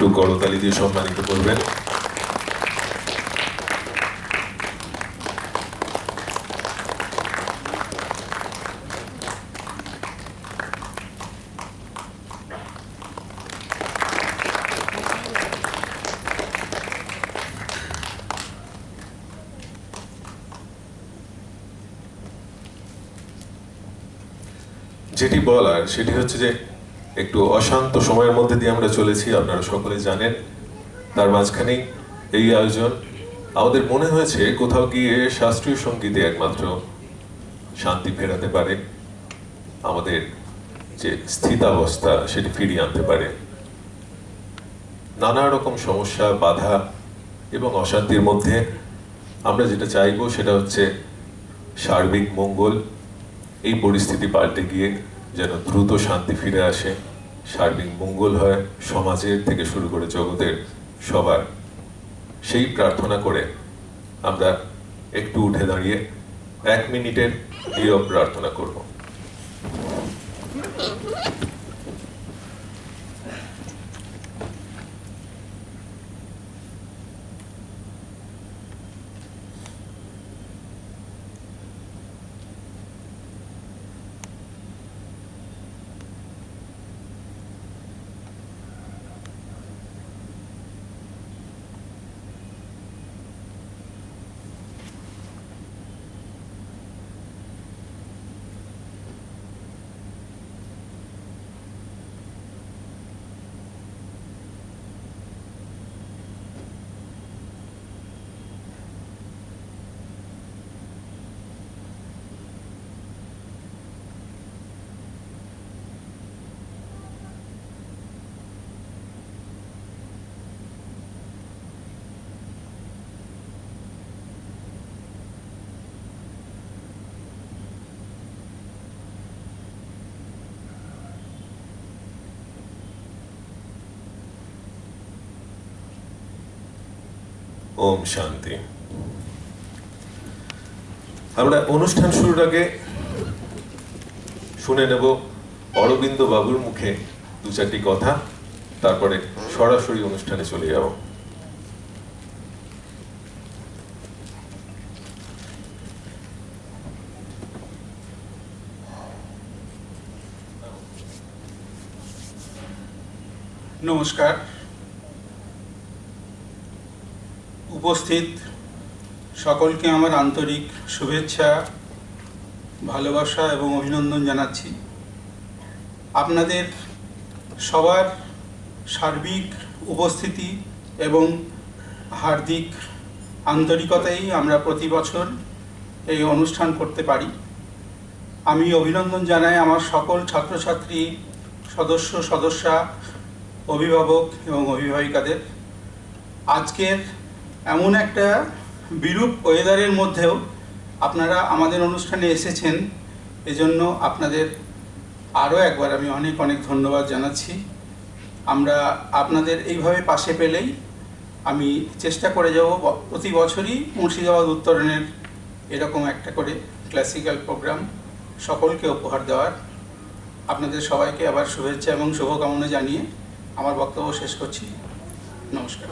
একটু করতালি দিয়ে সম্মানিত করবেন। যেটি বলার সেটি হচ্ছে যে একটু অশান্ত সময়ের মধ্যে দিয়ে আমরা চলেছি, আপনারা সকলে জানেন। তার মাঝখানেই এই আয়োজন। আমাদের মনে হয়েছে কোথাও গিয়ে শাস্ত্রীয় সঙ্গীতে একমাত্র শান্তি ফেরাতে পারে। আমাদের যে স্থিতাবস্থা, সেটি ফিরিয়ে আনতে পারে। নানা রকম সমস্যা, বাধা এবং অশান্তির মধ্যে আমরা যেটা চাইব সেটা হচ্ছে সার্বিক মঙ্গল। এই পরিস্থিতি পাল্টে গিয়ে যেন দ্রুত শান্তি ফিরে আসে। সার্বিক মঙ্গল হয় সমাজের থেকে শুরু করে জগতের সবার। সেই প্রার্থনা করে আমরা একটু উঠে দাঁড়িয়ে এক মিনিটের নীরব প্রার্থনা করব। ওম শান্তি। আমরা অনুষ্ঠান শুরুর আগে শুনে নেব অরবিন্দ বাবুর মুখে দু চারটি কথা, তারপরে সরাসরি অনুষ্ঠানে চলে যাব। নমস্কার। উপস্থিত। সকলকে আমার আন্তরিক শুভেচ্ছা, ভালোবাসা এবং অভিনন্দন জানাচ্ছি। আপনাদের সবার সার্বিক উপস্থিতি এবং হার্দিক আন্তরিকতাই আমরা প্রতি বছর এই অনুষ্ঠান করতে পারি। আমি অভিনন্দন জানাই আমার সকল ছাত্রছাত্রী, সদস্য, সদস্যা, অভিভাবক এবং অভিভাবিকাদের। আজকের এমন একটা বিরূপ ওয়েদারের মধ্যেও আপনারা আমাদের অনুষ্ঠানে এসেছেন। এজন্য আপনাদের আরও একবার আমি অনেক অনেক ধন্যবাদ জানাচ্ছি। আমরা আপনাদের এইভাবে পাশে পেলেই আমি চেষ্টা করে যাব। প্রতি বছরই মুর্শিদাবাদ উত্তরণের এরকম একটা করে ক্লাসিক্যাল প্রোগ্রাম সকলকে উপহার দেওয়ার। আপনাদের সবাইকে আবার শুভেচ্ছা এবং শুভকামনা জানিয়ে আমার বক্তব্য শেষ করছি। নমস্কার।